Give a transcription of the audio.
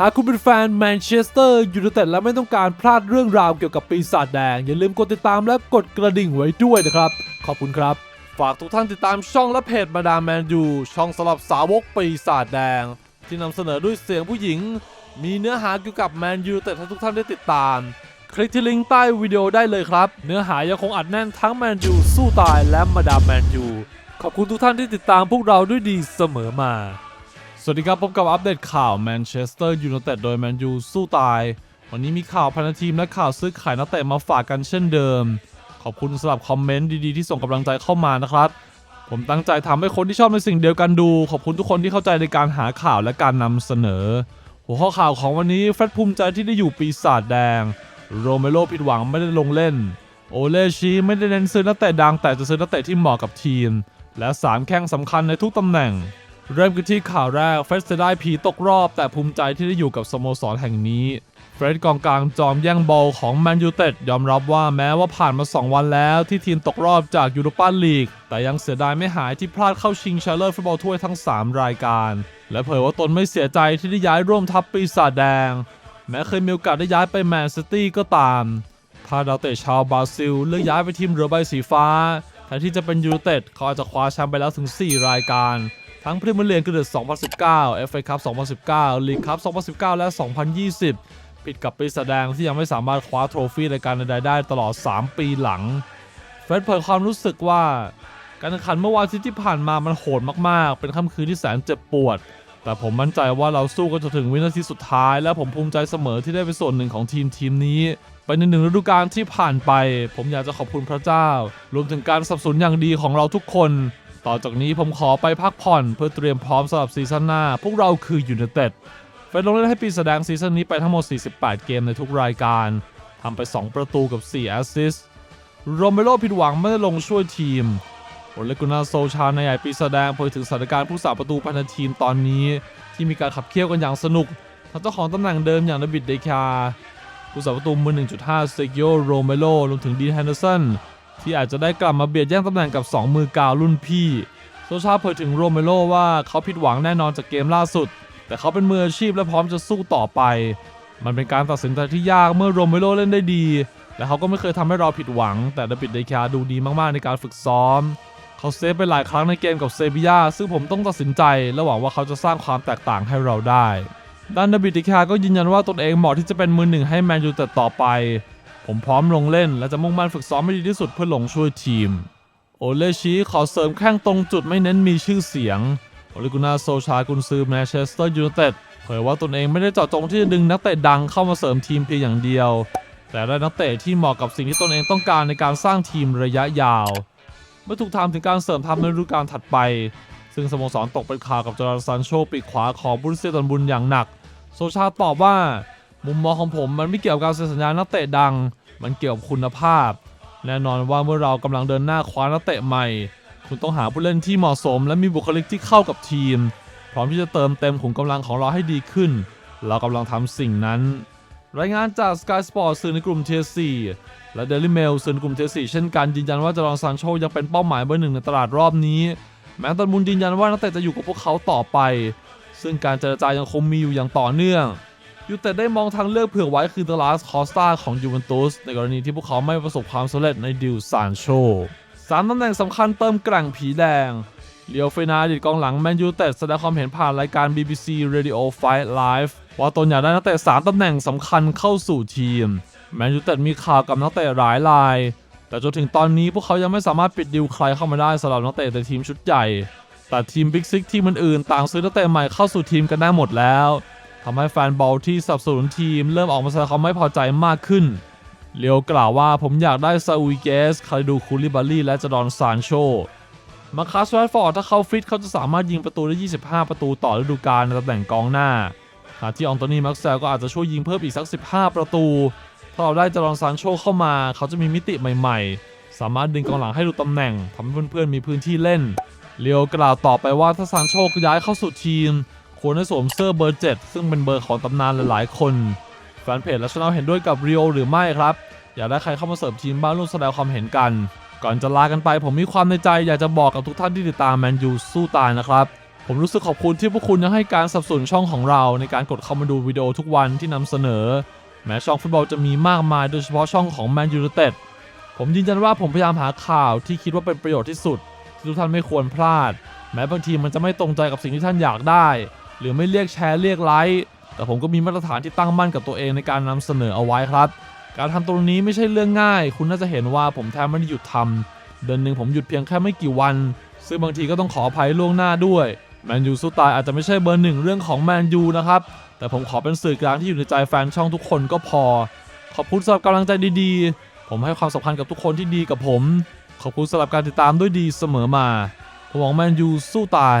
หากคุณเป็นแฟนแมนเชสเตอร์ยูไนเต็ดและไม่ต้องการพลาดเรื่องราวเกี่ยวกับปีศาจแดง อย่าลืมกดติดตามและกดกระดิ่งไว้ด้วยนะครับ ขอบคุณครับ ฝากทุกท่านติดตามช่องและเพจมาดามแมนยูช่องสำหรับสาวกปีศาจแดง ที่นำเสนอด้วยเสียงผู้หญิง มีเนื้อหาเกี่ยวกับแมนยูแต่ให้ทุกท่านได้ติดตาม คลิกที่ลิงก์ใต้วิดีโอได้เลยครับ เนื้อหายังคงอัดแน่นทั้งแมนยูสู้ตายและมาดามแมนยูขอบคุณทุกท่านที่ติดตามพวกเราด้วยดีเสมอมา สวัสดีครับพบกับอัปเดตข่าวแมนเชสเตอร์ยูไนเต็ดโดยแมนยูสู้ตาย วันนี้มีข่าวพันธทีมและข่าวซื้อขายนักเตะมาฝากกันเช่นเดิม ขอบคุณสำหรับคอมเมนต์ดีๆ ที่ส่งกำลังใจเข้ามานะครับ ผมตั้งใจทำให้คนที่ชอบในสิ่งเดียวกันดู ขอบคุณทุกคนที่เข้าใจในการหาข่าวและการนำเสนอ หัวข้อข่าวของวันนี้เฟรดภูมิใจที่ได้อยู่ปีศาจแดง โรเมโรผิดหวังไม่ได้ลงเล่น โอเลชีไม่ได้เน้นซื้อนักเตะดังแต่จะซื้อนักเตะที่เหมาะกับทีม และสามแข้งสำคัญในทุกตำแหน่ง เริ่มกันที่ข่าวแรกเฟรดจะได้ผีตกรอบ แต่ภูมิใจที่ได้อยู่กับสโมสรแห่งนี้เฟรดกองกลางจอมแย่งบอลของแมนยูเต็ดยอมรับว่าแม้ว่าผ่านมา 2 วันแล้วที่ทีมตกรอบจากยูโรปาลีก แต่ยังเสียดายไม่หายที่พลาดเข้าชิงชาเลอร์ฟุตบอลถ้วยทั้ง 3 รายการ และเผยว่าตนไม่เสียใจที่ได้ย้ายร่วมทัพปีศาจแดง แม้เคยมีโอกาสได้ย้ายไปแมนซิตี้ก็ตาม ถ้าดาวเตะชาวบราซิลเลือกย้ายไปทีมเรือใบสีฟ้าแทนที่จะเป็นยูเต็ดเขาอาจจะคว้าแชมป์ไปแล้วถึง 4 รายการ ทั้งพรีเมียร์ลีกคือเดือด2019 FA คัพ2019 ลีกคัพ2019 และ 2020 ปิดกับปีแสดงที่ยังไม่สามารถคว้าโทรฟี่รายการใดๆได้ตลอด 3 ปีหลัง เฟรดเผยความรู้สึกว่า การแข่งขันเมื่อวานอาทิตย์ที่ผ่านมามันโหดมากๆ เป็นค่ำคืนที่แสนเจ็บปวด แต่ผมมั่นใจว่าเราสู้กันจนถึงวินาทีสุดท้าย และผมภูมิใจเสมอที่ได้เป็นส่วนหนึ่งของทีมทีมนี้ไปในหนึ่งฤดูกาลที่ผ่านไป ผมอยากจะขอบคุณพระเจ้า รวมถึงการสับสนอย่างดีของเราทุกคน ต่อจากนี้ผมขอไปพักผ่อนเพื่อเตรียมพร้อมสำหรับซีซั่นหน้า พวกเราคือยูไนเต็ดเฟรดลงเล่นให้ปีแสดงซีซั่นนี้ไปทั้งหมด 48 เกมในทุกรายการทำไป 2 ประตูกับ 4 แอสซิสต์โรเมโรผิดหวังไม่ได้ลงช่วยทีมโอเลกุนาโซชาในใหญ่ปีแสดงเผยถึงสถานการณ์ผู้สาประตูภายในทีมตอนนี้ ที่มีการขับเคี่ยวกันอย่างสนุกทั้งเจ้าของตำแหน่งเดิมอย่างดาบิดเดคาผู้สาประตูมือ1.5เซกิโอโรเมโรรวมถึงดีนแฮนเดอร์สัน ที่อาจจะได้กลับมาเบียดแย่งตำแหน่งกับ 2 มือกาวรุ่นพี่โซชาเผยถึงโรเมโรว่าเขาผิดหวังแน่นอนจากเกมล่าสุด แต่เขาเป็นมืออาชีพและพร้อมจะสู้ต่อไป มันเป็นการตัดสินใจที่ยากเมื่อโรเมโรเล่นได้ดี และเขาก็ไม่เคยทำให้เราผิดหวัง แต่ดาบิดเดคาดูดีมากๆในการฝึกซ้อม เขาเซฟไปหลายครั้งในเกมกับเซบียาซึ่งผมต้องตัดสินใจ และหวังว่าเขาจะสร้างความแตกต่างให้เราได้ด้านดาบิดดิคาก็ยืนยันว่าตนเองเหมาะที่จะเป็นมือหนึ่งให้แมนยูแต่ต่อไป ผมพร้อมลงเล่น และจะมุ่งมั่นฝึกซ้อมให้ดีที่สุดเพื่อลงช่วยทีม โอเลชีขอเสริมแข้งตรงจุดไม่เน้นมีชื่อเสียง โอเลกุนาโซชากุนซือแมนเชสเตอร์ยูไนเต็ดเผยว่าตนเองไม่ได้เจาะจงที่จะดึงนักเตะดังเข้ามาเสริมทีมเพียงอย่างเดียว แต่ได้นักเตะที่เหมาะกับสิ่งที่ตนเองต้องการในการสร้างทีมระยะยาว เมื่อถูกถามถึงการเสริมทัพในฤดูกาลถัดไป ซึ่งสโมสรตกเป็นข่าวกับจอร์แดนซานโชปีกขวาของบรุเซียดอนบุนอย่างหนัก โซชาตอบว่า มุมมองของผมมันไม่เกี่ยวกับการเซ็นสัญญานักเตะดัง มันเกี่ยวกับคุณภาพ แน่นอนว่าเมื่อเรากำลังเดินหน้าคว้านักเตะใหม่ คุณต้องหาผู้เล่นที่เหมาะสม และมีบุคลิกที่เข้ากับทีม พร้อมที่จะเติมเต็มขุมกำลังของเราให้ดีขึ้น เรากำลังทำสิ่งนั้น รายงานจาก Sky Sport สื่อในกลุ่ม TSC และ Daily Mail สื่อในกลุ่ม TSC เช่นกันยืนยันว่าจารอนซานโชยังเป็นเป้าหมายเบอร์หนึ่งในตลาดรอบนี้ แม้ตอนมุนยืนยันว่านักเตะจะอยู่กับพวกเขาต่อไป ซึ่งการเจรจายังคงมีอยู่อย่างต่อเนื่อง ยูเต็ดได้มองทางเลือกเผื่อไว้คือเดลัสคอสตาของยูเวนตุสในกรณีที่พวกเขาไม่ประสบความสำเร็จในดิวซานโชสามตำแหน่งสำคัญเติมแกร่งผีแดงเลียวเฟนาดีตกองหลังแมนยูเต็ดแสดงความเห็นผ่านรายการ BBC Radio Fight Live ว่าตนอยากได้นักเตะ3ตำแหน่งสำคัญเข้าสู่ทีมแมนยูเต็ดมีข่าวกับนักเตะหลายราย แต่จนถึงตอนนี้พวกเขายังไม่สามารถปิดดิวใครเข้ามาได้สำหรับนักเตะในทีมชุดใหญ่ แต่ทีมบิ๊กซิกทีมอื่นๆต่างซื้อนักเตะใหม่เข้าสู่ทีมกันได้หมดแล้ว ทำให้แฟนบอลที่สนับสนุนทีมเริ่มออกมาแสดงความไม่พอใจมากขึ้น เลียวกล่าวว่าผมอยากได้ซาอุยเกส คาริดูคูลิบาลีและจดอนซานโช มาคัสแรดฟอร์ดถ้าเขาฟิตเขาจะสามารถยิงประตูได้ 25 ประตูต่อฤดูกาลในตำแหน่งกองหน้าขณะที่อองโตนีมักเซลก็อาจจะช่วยยิงเพิ่มอีกสัก 15 ประตู ถ้าเราได้จารอนซานโชเข้ามา เขาจะมีมิติใหม่ ๆ สามารถดึงกองหลังให้ดูตำแหน่งทำให้เพื่อนๆมีพื้นที่เล่น เลียวกล่าวต่อไปว่าถ้าซานโชย้ายเข้าสู่ทีม ควรให้สวมเสื้อเบอร์7ซึ่งเป็นเบอร์ของตำนานหลายๆ คน แฟนเพจและช anel เห็นด้วยกับเรียวหรือไม่ครับ อยากได้ใครเข้ามาเสริมทีมบ้างร่วมแสดงความเห็นกัน ก่อนจะลากันไป ผมมีความในใจอยากจะบอกกับทุกท่านที่ติดตามแมนยูสู้ตายนะครับผมรู้สึกขอบคุณที่พวกคุณยังให้การสนับสนุนช่องของเรา ในการกดเข้ามาดูวิดีโอทุกวันที่นำเสนอ แม้ช่องฟุตบอลจะมีมากมายโดยเฉพาะช่องของ Man United ผมยืนยันว่าผมพยายามหาข่าวที่คิดว่าเป็นประโยชน์ที่สุด ที่ทุกท่านไม่ควรพลาด แม้บางทีมันจะไม่ตรงใจกับสิ่งที่ท่านอยากได้ หรือไม่เรียกแชร์เรียกไลค์แต่ผมก็มีมาตรฐานที่ตั้งมั่นกับตัวเองในการนำเสนอเอาไว้ครับ การทำตรงนี้ไม่ใช่เรื่องง่าย คุณน่าจะเห็นว่าผมแทบไม่ได้หยุดทำเดือนหนึ่งผมหยุดเพียงแค่ไม่กี่วัน ซึ่งบางทีก็ต้องขออภัยล่วงหน้าด้วยแมนยูสู้ตายอาจจะไม่ใช่เบอร์หนึ่งเรื่องของแมนยูนะครับแต่ผมขอเป็นสื่อกลางที่อยู่ในใจแฟนช่องทุกคนก็พอ ขอบคุณสำหรับกำลังใจดีๆ ผมให้ความสำคัญกับทุกคนที่ดีกับผม ขอบคุณสำหรับการติดตามด้วยดีเสมอมาผมหวังแมนยูสู้ตาย